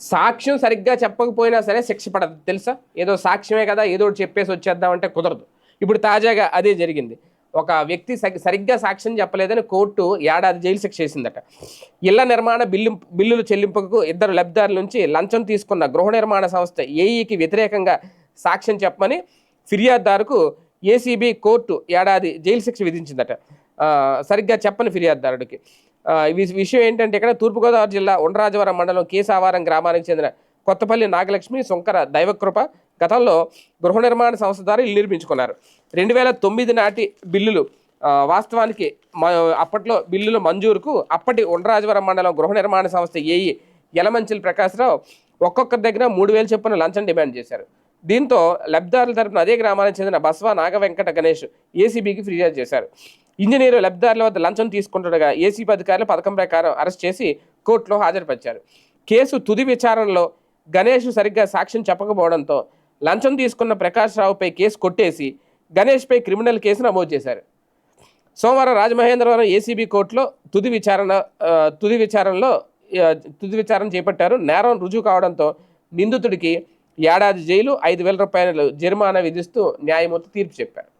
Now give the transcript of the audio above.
సాక్ష్యం సరిగ్గా చెప్పకపోయినా సరే శిక్ష పడదు. తెలుసా? ఏదో సాక్ష్యమే కదా ఏదో ఒకటి చెప్పేసి వచ్చేద్దామంటే కుదరదు. ఇప్పుడు తాజాగా అదే జరిగింది. ఒక వ్యక్తి సరి- సరిగ్గా సాక్ష్యం చెప్పలేదని కోర్టు ఏడాది జైలు శిక్ష చేసిందట ఇళ్ళ నిర్మాణ బిల్లు బిల్లులు చెల్లింపుకు ఇద్దరు లబ్ధిదారుల నుంచి లంచం తీసుకున్న గృహ నిర్మాణ సంస్థ ఏఈకి వ్యతిరేకంగా సాక్ష్యం చెప్పమని ఫిర్యాదుదారుకు ఏసీబీ కోర్టు ఏడాది జైలు శిక్ష విధించిందట. సరిగ్గా చెప్పని ఫిర్యాదుదారుడికి. ఈ విషయం ఏంటంటే ఇక్కడ తూర్పుగోదావరి జిల్లా ఉండరాజవరం మండలం కేసావారం గ్రామానికి చెందిన కొత్తపల్లి నాగలక్ష్మి శంకర దైవకృప గతంలో గృహ నిర్మాణ సంస్థ ద్వారా ఇల్లు నిర్మించుకున్నారు. రెండు వేల తొమ్మిది నాటి బిల్లులు వాస్తవానికి అప్పట్లో బిల్లులు మంజూరుకు అప్పటి ఉండ్రాజవరం మండలం గృహ నిర్మాణ సంస్థ ఏఈ యలమంచిల్ ప్రకాశ్రావు ఒక్కొక్కరి దగ్గర మూడు వేలు చొప్పున లంచం డిమాండ్ చేశారు. దీంతో లబ్ధారుల తరపున అదే గ్రామానికి చెందిన బస్వా నాగవెంకట గణేష్ ఏసీబీకి ఫిర్యాదు చేశారు. ఇంజనీరు లబ్ధారుల వద్ద లంచం తీసుకుంటుండగా ఏసీబీ అధికారులు పథకం ప్రకారం అరెస్ట్ చేసి కోర్టులో హాజరుపరిచారు. కేసు తుది విచారణలో గణేష్ సరిగ్గా సాక్ష్యం చెప్పకపోవడంతో లంచం తీసుకున్న ప్రకాష్ రావుపై కేసు కొట్టేసి గణేష్పై క్రిమినల్ కేసు నమోదు చేశారు. సోమవారం రాజమహేంద్రవరం ఏసీబీ కోర్టులో తుది విచారణ తుది విచారణలో తుది విచారణ చేపట్టారు. నేరం రుజువు కావడంతో నిందితుడికి ఏడాది జైలు ఐదు వేల రూపాయలు జరిమానా విధిస్తూ న్యాయమూర్తి తీర్పు చెప్పారు.